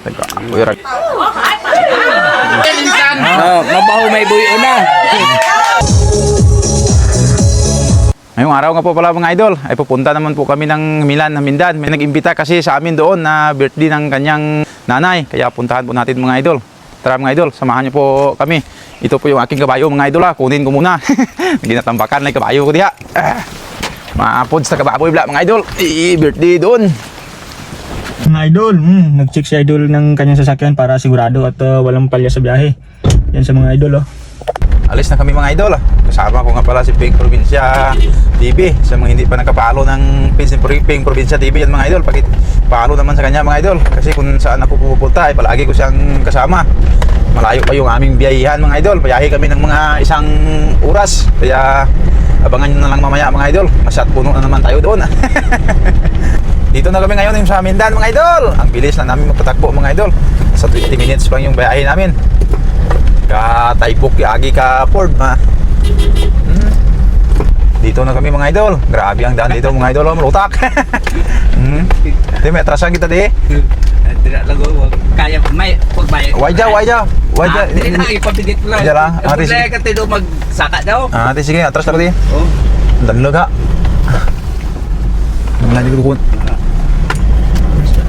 Rag. Oh, mabaho may buyo na. Ngayong araw nga po pala mga idol, ay pupunta naman po kami ng Milan, Mindan. May nag-imbita kasi sa amin doon na birthday ng kanyang nanay. Kaya puntahan po natin mga idol. Tara mga idol, samahan niyo po kami. Ito po yung aking kabayo mga idol ha. Kunin ko muna. Ginatambakan na yung kabayo ko diha. Ah, mga pods na kababoy bla mga idol. Eh, birthday doon. Mga idol, mm, nag-check si idol ng kanyang sasakyan para sigurado at uh, walang palya sa biyahe. Yan sa mga idol, oh. Alis na kami mga idol. ah. Kasama ko nga pala si Pink Provincia TV. Sa mga hindi pa nakapalo ng Pink Provincia TV yan mga idol. Pakit palo naman sa kanya mga idol. Kasi kung saan ako pupunta ay palagi ko siyang kasama. Malayo pa yung aming biyahihan mga idol. Biyahe kami ng mga isang oras. Kaya abangan nyo na lang mamaya mga idol. Masyat puno na naman tayo doon. Dito na kami ngayon sa Mindan mga idol. Ang bilis na namin magpatakbo mga idol. Sa 20 minutes lang yung biyahe namin ka Taipok Yagi ka Ford ma hmm. dito na kami mga idol grabe ang daan dito mga idol oh, hmm. di may atrasan kita di Tidak lago, wag kaya may pagbayad. wajah wajah wajah Ah, Hindi na, ipabigit mo lang. Diyan lang, Ang Aris. problema ka tayo magsaka daw. ah di sige atras lang di Oh. danlog ha Wala di ko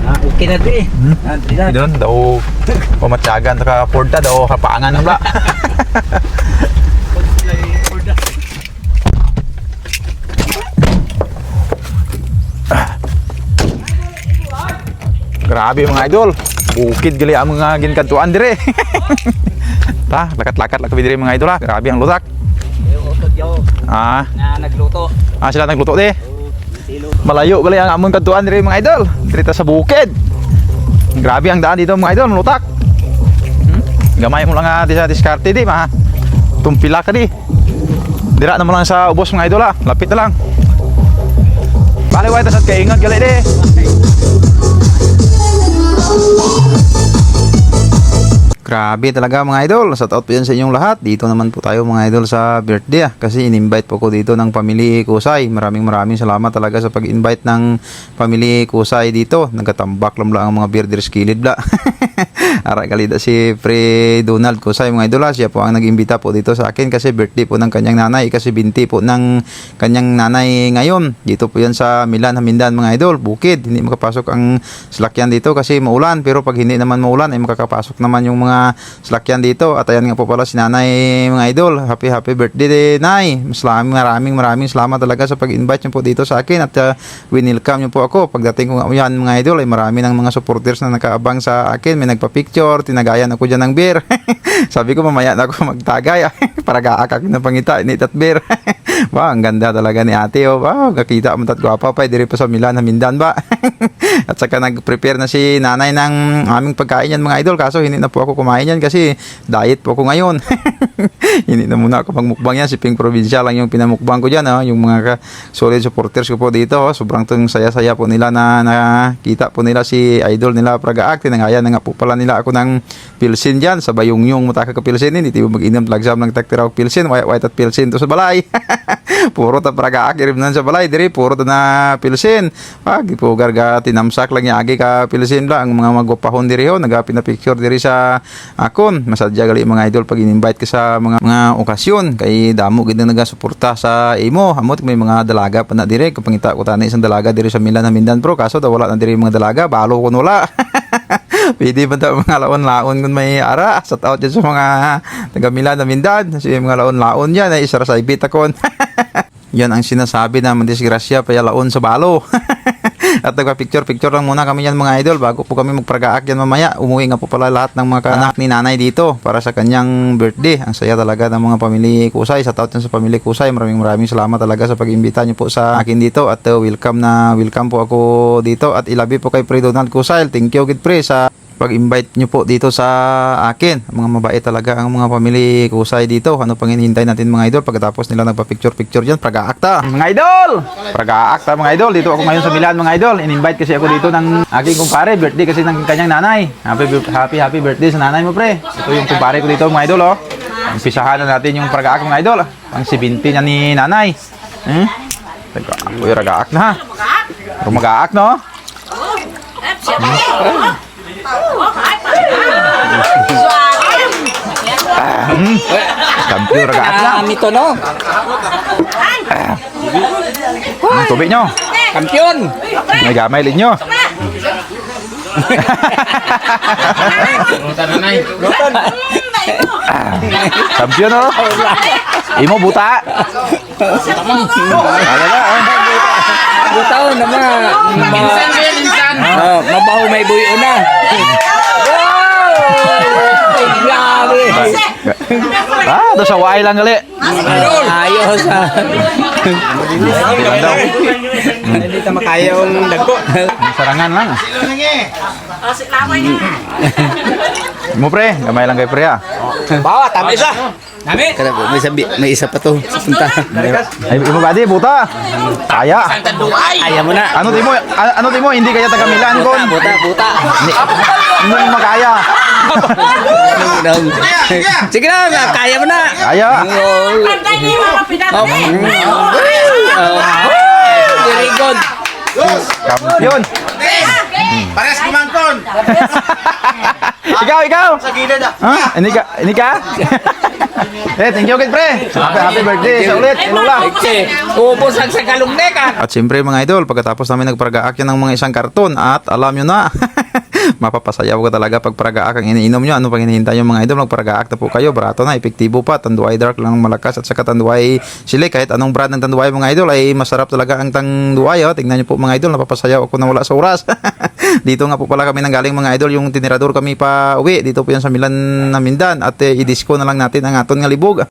Ah, okay na. Hmm. Ah, di na. doon daw pamatyagan ka Ford ta daw kapaangan na bla Grabe mga idol. Bukid gali ang mga ginkantuan dire. Ta, lakat-lakat lang kami dire mga idol ha. Grabe ang lutak. Ah, na nagluto. ah sila nagluto silo. Malayo gali ang among kantuan dire mga idol. Dito sa bukid. Grabe ang daan dito mga idol, lutak. Hmm? Gamay mo lang nga di sa diskarte di ma. Tumpila ka di. Dira naman lang sa ubos mga idol ha. Lapit na lang. Bali way tas at kaingat gali di. 我。Grabe talaga mga idol. Shout out po yan sa inyong lahat. Dito naman po tayo mga idol sa birthday ah. Kasi in-invite po ko dito ng Family Kusay. Maraming maraming salamat talaga sa pag-invite ng Family Kusay dito. Nagkatambak lang lang ang mga birders kilid la. Aray kalida si Pre Donald Kusay mga idol ah. Siya po ang nag-imbita po dito sa akin kasi birthday po ng kanyang nanay. Kasi binti po ng kanyang nanay ngayon. Dito po yan sa Milan, Hamindan mga idol. Bukid. Hindi makapasok ang salakyan dito kasi maulan. Pero pag hindi naman maulan ay makakapasok naman yung mga salakyan dito. At ayan nga po pala si nanay mga idol. Happy happy birthday Nay. Maraming maraming maraming salamat talaga sa pag-invite niyo po dito sa akin. At uh, winilcome niyo po ako. Pagdating ko nga yan mga idol ay marami ng mga supporters na nakaabang sa akin. May nagpa-picture. Tinagayan ako dyan ng beer. Sabi ko mamaya na ako magtagay. para gaakak na pangita. Init at beer. Wow, ang ganda talaga ni ate. Oh. Wow, kakita mo tat gwapa pa. Diri pa sa Milan, Hamindan ba? At saka nag-prepare na si nanay ng aming pagkain yan mga idol. Kaso hindi na po ako kumain yan kasi diet po ako ngayon. hindi na muna ako magmukbang yan. Si Pink Provincia lang yung pinamukbang ko dyan. Oh. Yung mga solid supporters ko po dito. Oh. Sobrang tung saya-saya po nila na nakita po nila si idol nila Praga Act. Tinangayan na nga po pala nila ako ng Pilsin dyan. Sa bayong yung mutaka ka Pilsin. Hindi tayo mag-inam talagsam ng taktiraw Pilsin. White at Pilsin to sa balay. puro ta Praga Act. Irim nan sa balay. Diri puro ta na Pilsin. Pag po garga tinamsak lang yagi ka Pilsin lang. Ang mga magwapahon diri ho. Nagapin na picture diri sa akon. Masadya gali mga idol pag in-invite ka sa mga mga okasyon. Kay damo gid na nagasuporta sa imo. Amot may mga dalaga pa na diri. Kapangita ko tani isang dalaga diri sa Milan Hamindan Pro. Kaso daw wala na diri mga dalaga. Balo ko wala. Pwede ba tayo mga laon-laon kung may ara? Shout out dyan sa mga taga na Mindan. Kasi mga laon-laon yan ay isa sa ibita kon. yan ang sinasabi na mandisgrasya pa laon sa balo. At nagpa-picture-picture lang muna kami yan mga idol bago po kami magpragaak yan mamaya. Umuwi nga po pala lahat ng mga anak ni nanay dito para sa kanyang birthday. Ang saya talaga ng mga pamilya Kusay. Sa yan sa pamilya Kusay. Maraming maraming salamat talaga sa pag-imbita niyo po sa akin dito. At uh, welcome na welcome po ako dito. At ilabi po kay Pre Donald Kusay. Thank you, Gid Pre, sa pag-invite nyo po dito sa akin. Mga mabait talaga ang mga pamilya kusay dito. Ano pang hinihintay natin mga idol pagkatapos nila nagpa-picture-picture dyan. Praga-akta. Mga idol! Praga-akta mga idol. Dito ako ngayon sa Milan mga idol. In-invite kasi ako dito ng aking kumpare. Birthday kasi ng kanyang nanay. Happy, happy, happy birthday sa nanay mo pre. Ito yung kumpare ko dito mga idol oh. Umpisahan na natin yung Praga-ak mga idol. Ang 70 niya ni nanay. Hmm? Teka, ako yung ragaak na ha. Rumagaak no? Oh, Hmm. Kampiyon ragaat na. Ah, mito no. Ang tubig nyo. Kampiyon. May gamay lid nyo. Kampiyon oh. Imo buta. Ala na. oh. Butaw na ma. Minsan minsan. Oh, mabaho may buyo na. Wow! Grabe. Ah, do sa waay lang gali. Ayos ah. Hindi ta makaya yung dagko. Sarangan lang. Mo pre, gamay lang kay pre ah. Bawa, tama isa. Nami? Kada po, may sabi, may isa pa to. Punta. Ay, imo gadi buta. Kaya. Ayaw mo na. Ano di mo? Ano di mo? Hindi kaya taga Milan kon. Buta, buta. Hindi mo makaya. Sige na, kaya mo na. Kaya. Pantay niyo mga pinatay. Very good. Kampiyon. Pares kumangkon. ikaw, ikaw. Sa gilid ah. Ha? Ini ka? Ini ka? eh, thank you kid pre. Happy, happy birthday sa ulit. Okay. Ubos ang sa kalungnekan. At siyempre mga idol, pagkatapos namin nagparagaak yan ng mga isang karton at alam nyo na, mapapasayaw ko talaga pag paragaak ang iniinom nyo. Ano pang hinihintay nyo mga idol? Magparagaak na po kayo. Barato na, epektibo pa. Tanduay dark lang malakas at saka tanduay sili. Kahit anong brand ng tanduay mga idol ay masarap talaga ang tanduay. Oh. Tingnan nyo po mga idol, napapasayaw ako na wala sa oras. dito nga po pala kami nanggaling mga idol. Yung tinirador kami pa uwi. Dito po yan sa Milan na Mindan. At eh, i-disco na lang natin ang aton nga libog.